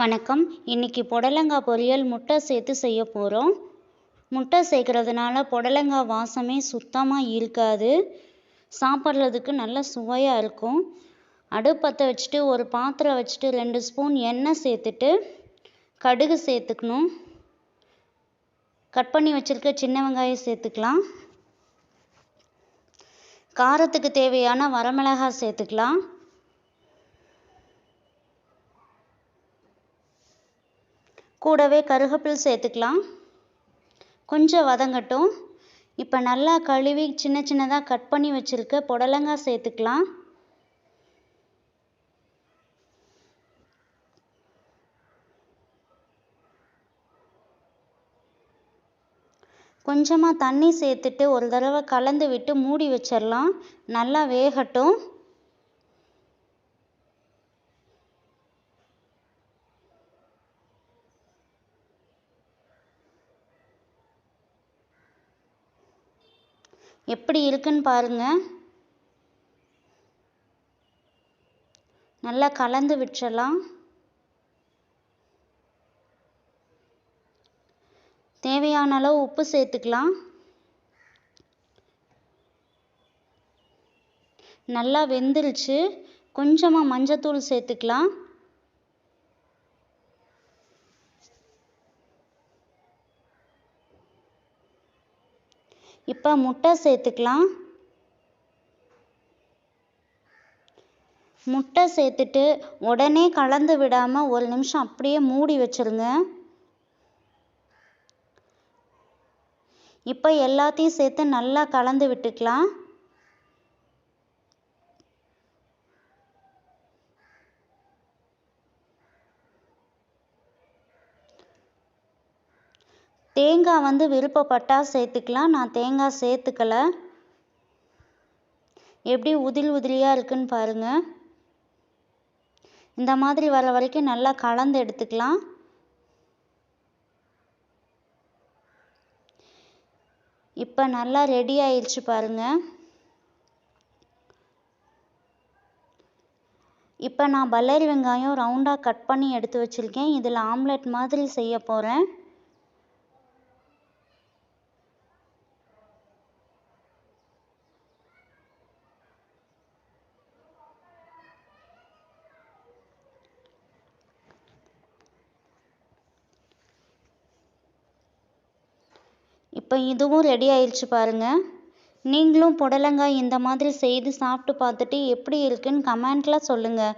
வணக்கம். இன்றைக்கி புடலங்காய் பொரியல் முட்டை சேர்த்து செய்ய போகிறோம் முட்டை சேர்க்குறதுனால புடலங்காய் வாசமே சுத்தமாக இருக்காது. சாப்பிட்றதுக்கு நல்ல சுவையாக இருக்கும். அடுப்பத்தை வச்சுட்டு ஒரு பாத்திரம் வச்சுட்டு ரெண்டு ஸ்பூன் எண்ணெய் சேர்த்துட்டு கடுகு சேர்த்துக்கணும். கட் பண்ணி வச்சுருக்க சின்ன வெங்காயம் சேர்த்துக்கலாம். காரத்துக்கு தேவையான வரமிளகாய் சேர்த்துக்கலாம். கூடவே கருகப்பில் சேர்த்துக்கலாம். கொஞ்சம் வதங்கட்டும். இப்போ நல்லா கழுவி சின்ன சின்னதாக கட் பண்ணி வச்சுருக்க புடலங்காய் சேர்த்துக்கலாம். கொஞ்சமாக தண்ணி சேர்த்துட்டு ஒரு தடவை கலந்து விட்டு மூடி வச்சிடலாம் நல்லா வேகட்டும். எப்படி இருக்குன்னு பாருங்கள் நல்லா கலந்து விட்டுறலாம். தேவையான அளவு உப்பு சேர்த்துக்கலாம். நல்லா வெந்துருச்சு. கொஞ்சமாக மஞ்சத்தூள் சேர்த்துக்கலாம். இப்போ முட்டை சேர்த்துக்கலாம். முட்டை சேர்த்துட்டு உடனே கலந்து விடாமல் ஒரு நிமிஷம் அப்படியே மூடி வச்சுருங்க. இப்போ எல்லாத்தையும் சேர்த்து நல்லா கலந்து விட்டுக்கலாம். தேங்காய் வந்து விருப்பப்பட்டால் சேர்த்துக்கலாம். நான் தேங்காய் சேர்த்துக்கல. எப்படி உதிரி உதிரியாக இருக்குன்னு பாருங்கள் இந்த மாதிரி வர வரைக்கும் நல்லா கலந்து எடுத்துக்கலாம். இப்போ நல்லா ரெடி ஆயிடுச்சு பாருங்கள் இப்போ நான் பல்லாரி வெங்காயம் ரவுண்டாக கட் பண்ணி எடுத்து வச்சுருக்கேன். இதில் ஆம்லெட் மாதிரி செய்ய போகிறேன் இப்போ இதுவும் ரெடி ஆயிடுச்சு பாருங்கள் நீங்களும் புடலங்காய் இந்த மாதிரி செய்து சாப்பிட்டு பார்த்துட்டு எப்படி இருக்குன்னு கமெண்ட்டில் சொல்லுங்கள்